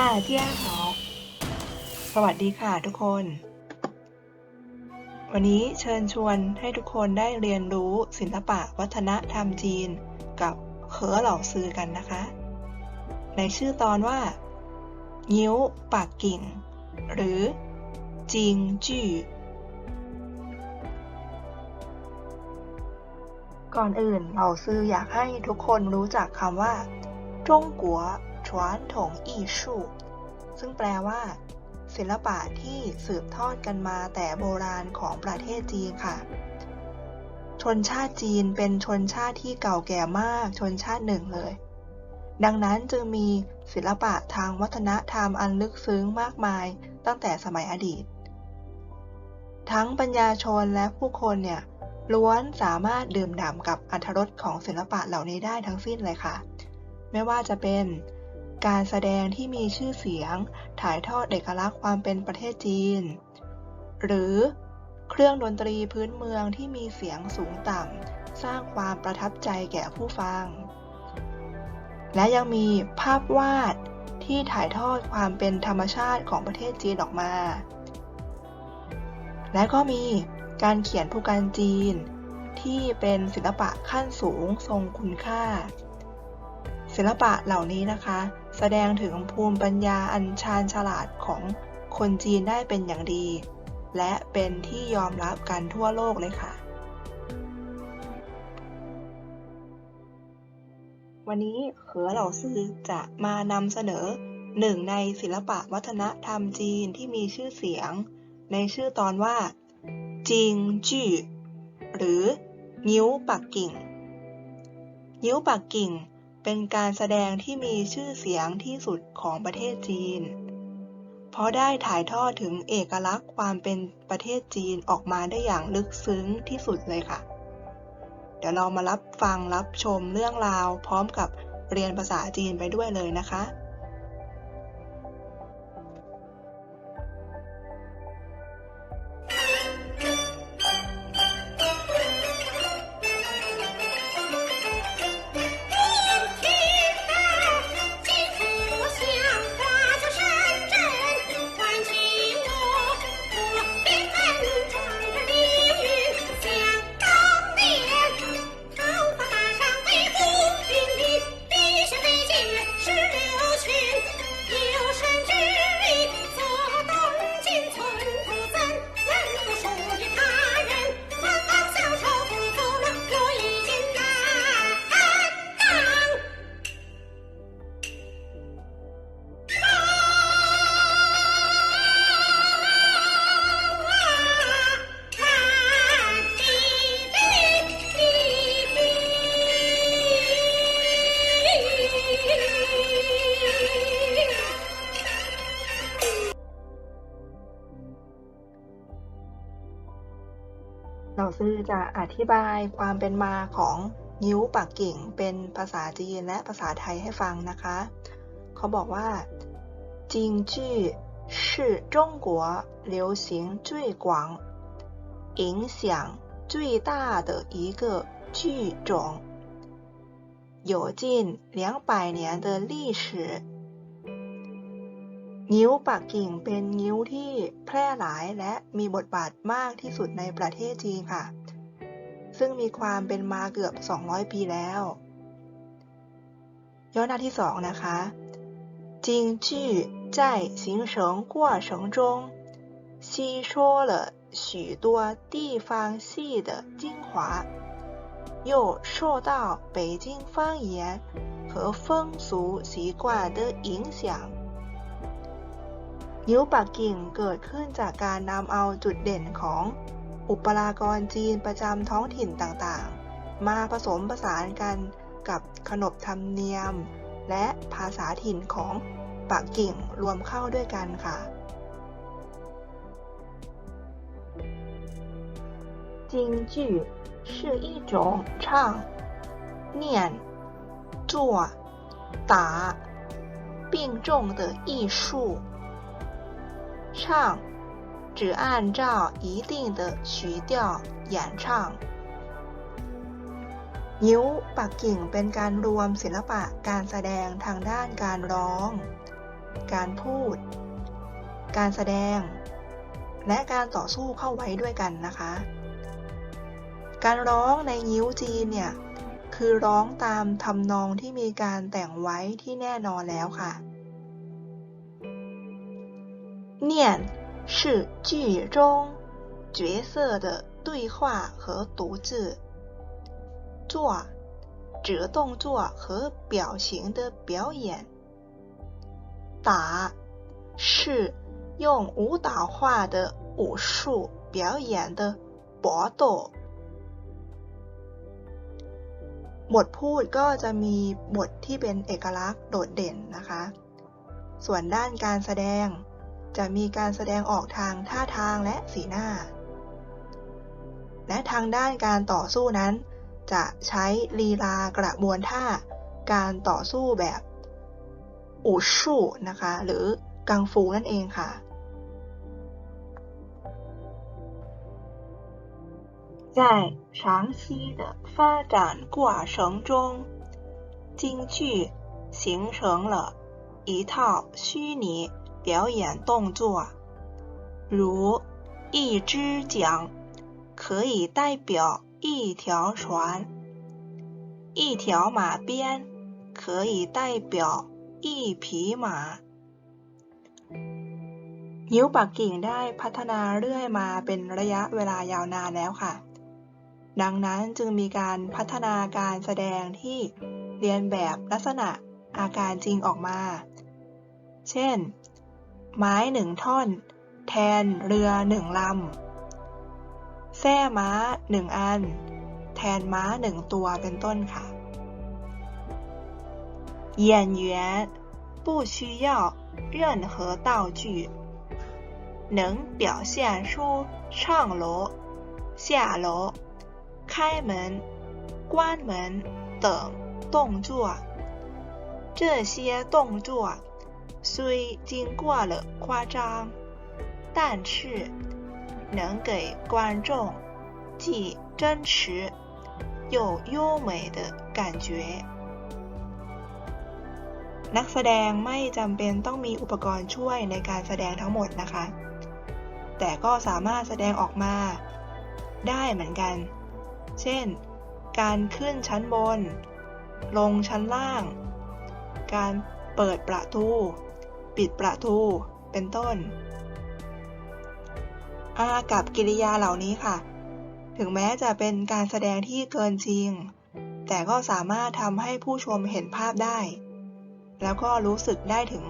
ค่ะเจียหาสวัสดีค่ะทุกคน วันนี้เชิญชวนให้ทุกคนได้เรียนรู้ศิลปะวัฒนธรรมจีนกับเคอเหล่าซือกันนะคะ ในชื่อตอนว่างิ้วปากกิ่ง หรือจิงจื่อก่อนอื่นเหล่าซืออยากให้ทุกคนรู้จักคำว่าจงกัว วถงอีชูซึ่งแปลว่า ศิลปะที่สืบทอดกันมาแต่โบราณของประเทศจีนค่ะ ชนชาติจีนเป็นชนชาติที่เก่าแก่มากชนชาติหนึ่งเลย ดังนั้นจึงมีศิลปะทางวัฒนธรรมอันลึกซึ้งมากมายตั้งแต่สมัยอดีต ทั้งปัญญาชนและผู้คนเนี่ยล้วนสามารถดื่มด่ำกับอัธรสของศิลปะเหล่านี้ได้ทั้งสิ้นเลยค่ะ ไม่ว่าจะเป็น การแสดงที่มีชื่อเสียง ถ่ายทอดเอกลักษณ์ความเป็นประเทศจีน หรือเครื่องดนตรีพื้นเมืองที่มีเสียงสูงต่ำ สร้างความประทับใจแก่ผู้ฟัง และยังมีภาพวาดที่ถ่ายทอดความเป็นธรรมชาติของประเทศจีนออกมา และก็มีการเขียนผู้การจีน ที่เป็นศิลปะขั้นสูงทรงคุณค่า ศิลปะเหล่านี้นะคะ แสดงถึงภูมิปัญญาอันชาญฉลาดของคนจีนได้เป็นอย่างดี และเป็นที่ยอมรับกันทั่วโลกเลยค่ะ วันนี้เขอเหล่าซื่อจะมานำเสนอหนึ่งในศิลปะวัฒนธรรมจีนที่มีชื่อเสียง ในชื่อตอนว่า จิงจื่อหรืองิ้วปักกิ่งงิ้วปักกิ่ง เป็นการแสดงที่มีชื่อเสียงที่สุดของประเทศจีน เพราะได้ถ่ายทอดถึงเอกลักษณ์ความเป็นประเทศจีนออกมาได้อย่างลึกซึ้งที่สุดเลยค่ะ เดี๋ยวเรามารับฟังรับชมเรื่องราวพร้อมกับเรียนภาษาจีนไปด้วยเลยนะคะ จะอธิบายความเป็นมาของนิ้วปักกิ่งเป็นภาษาจีนและภาษาไทยให้ฟังนะคะ เขาบอกว่า京剧是中国流行最广、影响最大的一个剧种，有近两百年的历史。นิ้วปักกิ่งเป็นนิ้วที่แพร่หลายและมีบทบาทมากที่สุดในประเทศจีนค่ะ ซึ่งมีความเป็นมาเกือบ 200 ปีแล้ว ย่อหน้าที่สองนะคะ京剧在形成过程中吸收了许多地方戏的精华，又受到北京方言和风俗习惯的影响。นิ้วปักกิ่งเกิดขึ้นจากการนำเอาจุดเด่นของ อุปรากรจีนประจำท้องถิ่นต่างๆ มาผสมผสานกันกับขนบธรรมเนียม และภาษาถิ่นของปักกิ่งรวมเข้าด้วยกันค่ะ京剧是一种唱、念、做、打并重的艺术。唱 只按照一定的曲调演唱 นิ้วปักกิ่งเป็นการรวมศิลปะการแสดงทางด้านการร้อง การพูด การแสดง และการต่อสู้เข้าไว้ด้วยกันนะคะ การร้องในงิ้วจีนเนี่ย คือร้องตามทำนองที่มีการแต่งไว้ที่แน่นอนแล้วค่ะ 念 是剧中角色的对话和读字，做指动作和表情的表演，打是用舞蹈化的武术表演的搏斗。บทพูดก็จะมีบทที่เป็นเอกลักษณ์โดดเด่นนะคะ ส่วนด้านการแสดง จะมีการแสดงออกทางท่าทางและสีหน้า และทางด้านการต่อสู้นั้น จะใช้ลีลากระบวนท่าการต่อสู้แบบอูชู่นะคะ หรือกังฟูนั่นเองค่ะ 在长期的发展过程中，京剧形成了一套虚拟 表演动作，如一只桨可以代表一条船，一条马鞭可以代表一匹马。นิ้วปักกิ่งได้พัฒนาเรื่อยมาเป็นระยะเวลายาวนานแล้วค่ะ ดังนั้นจึงมีการพัฒนาการแสดงที่เรียนแบบลักษณะอาการจริงออกมา เช่น ไม้หนึ่งท่อน แทนเรือหนึ่งลำ แส้ม้าหนึ่งอัน แทนม้าหนึ่งตัวเป็นต้นค่ะ演员不需要任何道具，能表现出上楼、下楼、开门、关门等动作。这些动作 虽经过了夸张，但是能给观众既真实又优美的感觉。นักแสดงไม่จำเป็นต้องมีอุปกรณ์ช่วยในการแสดงทั้งหมดนะคะ แต่ก็สามารถแสดงออกมาได้เหมือนกัน เช่น การขึ้นชั้นบน ลงชั้นล่าง การเปิดประตู ปิดประตู เป็นต้น อากับกิริยาเหล่านี้ค่ะ ถึงแม้จะเป็นการแสดงที่เกินจริง แต่ก็สามารถทำให้ผู้ชมเห็นภาพได้ แล้วก็รู้สึกได้ถึง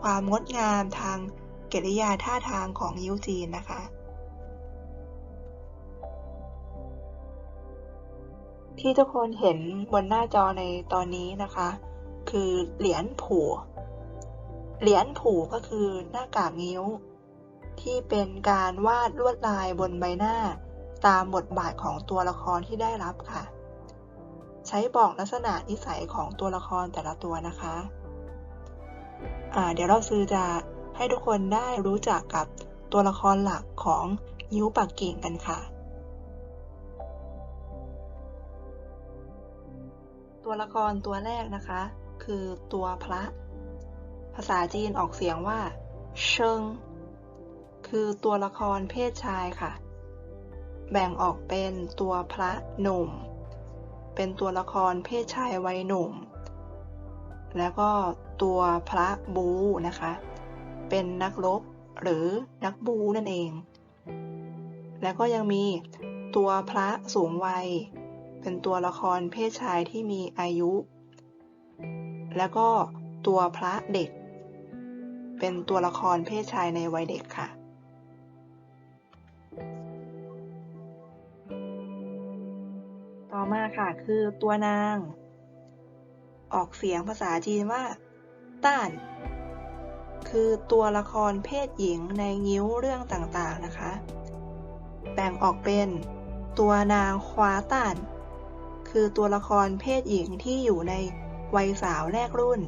ความงดงามทางกิริยาท่าทางของยิ้วจีนนะคะ ที่ทุกคนเห็นบนหน้าจอในตอนนี้นะคะ คือเหรียญผู เหรียญผู่ก็คือหน้ากากนิ้ว ที่เป็นการวาดลวดลายบนใบหน้า ตามบทบาทของตัวละครที่ได้รับค่ะ ใช้บอกลักษณะนิสัยของตัวละครแต่ละตัวนะคะเดี๋ยวเราซื้อจะให้ทุกคนได้รู้จักกับตัวละครหลักของยิ้วปักกิ่งกันค่ะ ตัวละครตัวแรกนะคะ คือตัวพระ ภาษาจีนออกเสียงว่า เชิง คือตัวละครเพศชายค่ะ แบ่งออกเป็นตัวพระหนุ่ม เป็นตัวละครเพศชายวัยหนุ่ม แล้วก็ตัวพระบูนะคะ เป็นนักรบหรือนักบูนั่นเอง แล้วก็ยังมีตัวพระสูงวัย เป็นตัวละครเพศชายที่มีอายุ แล้วก็ตัวพระเด็ก เป็นตัวละครเพศชายในวัยเด็กค่ะต่อมาค่ะคือตัวนาง ออกเสียงภาษาจีนว่า ต้าน คือตัวละครเพศหญิงในงิ้วเรื่องต่างๆนะคะ แบ่งออกเป็นตัวนางควาต้าน คือตัวละครเพศหญิงที่อยู่ในวัยสาวแรกรุ่น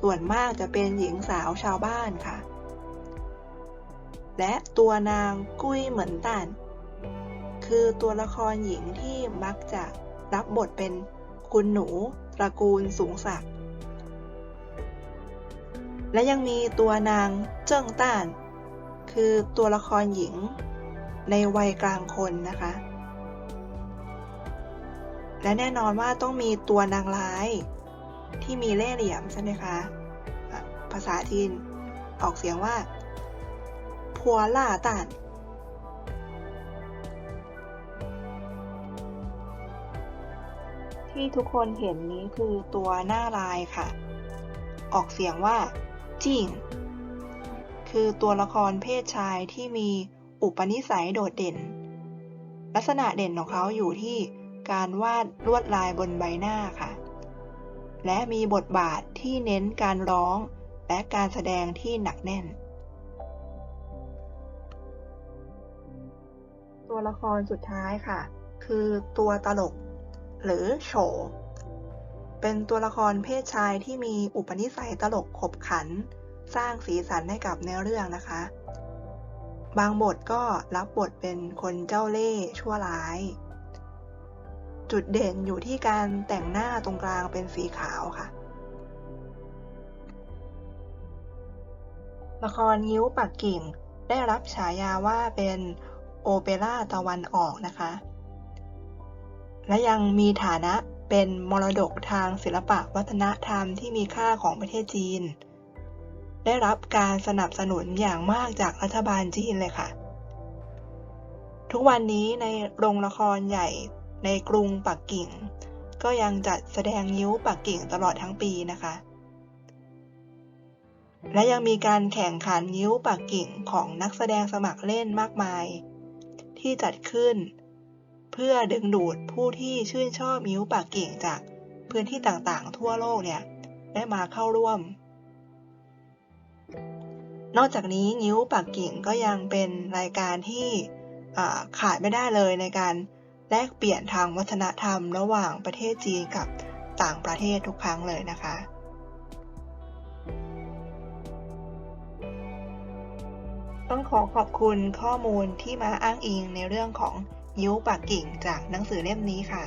ส่วนมากจะเป็นหญิงสาวชาวบ้านค่ะ และตัวนางกุ้ยเหมือนตันคือตัวละครหญิงที่มักจะรับบทเป็นคุณหนูตระกูลสูงศักดิ์และยังมีตัวนางเจิ้งต้าน คือตัวละครหญิงในวัยกลางคนนะคะ และแน่นอนว่าต้องมีตัวนางร้าย ที่มีเล่ห์เหลี่ยมใช่ไหมคะ ภาษาจีนออกเสียงว่าพัวล่าต้านที่ทุกคนเห็นนี้คือตัวหน้าลายค่ะ ออกเสียงว่าจิงคือตัวละครเพศชายที่มีอุปนิสัยโดดเด่น ลักษณะเด่นของเขาอยู่ที่การวาดลวดลายบนใบหน้าค่ะ และมีบทบาทที่เน้นการร้อง และการแสดงที่หนักแน่น ตัวละครสุดท้ายค่ะ คือตัวตลก หรือโฉเป็นตัวละครเพศชายที่มีอุปนิสัยตลกขบขัน สร้างสีสันให้กับเนื้อเรื่องนะคะ บางบทก็รับบทเป็นคนเจ้าเล่ห์ชั่วร้าย จุดเด่นอยู่ที่การแต่งหน้าตรงกลางเป็นสีขาวค่ะ ละครยิ้วปักกิ่งได้รับฉายาว่าเป็นโอเปร่าตะวันออกนะคะ และยังมีฐานะเป็นมรดกทางศิลปะวัฒนธรรมที่มีค่าของประเทศจีน ได้รับการสนับสนุนอย่างมากจากรัฐบาลจีนเลยค่ะ ทุกวันนี้ในโรงละครใหญ่ ในกรุงปักกิ่ง ก็ยังจัดแสดงยิ้วปักกิ่งตลอดทั้งปีนะคะ และยังมีการแข่งขันยิ้วปักกิ่งของนักแสดงสมัครเล่นมากมาย ที่จัดขึ้น เพื่อดึงดูดผู้ที่ชื่นชอบยิ้วปักกิ่งจากพื้นที่ต่างๆ ทั่วโลกเนี่ยได้มาเข้าร่วม นอกจากนี้งิ้วปักกิ่งก็ยังเป็นรายการที่ขาดไม่ได้เลยในการ แลกเปลี่ยนทางวัฒนธรรมระหว่างประเทศจีนกับต่างประเทศทุกครั้งเลยนะคะ ต้องขอขอบคุณข้อมูลที่มาอ้างอิงในเรื่องของยิ้วปักกิ่งจากหนังสือเล่มนี้ค่ะ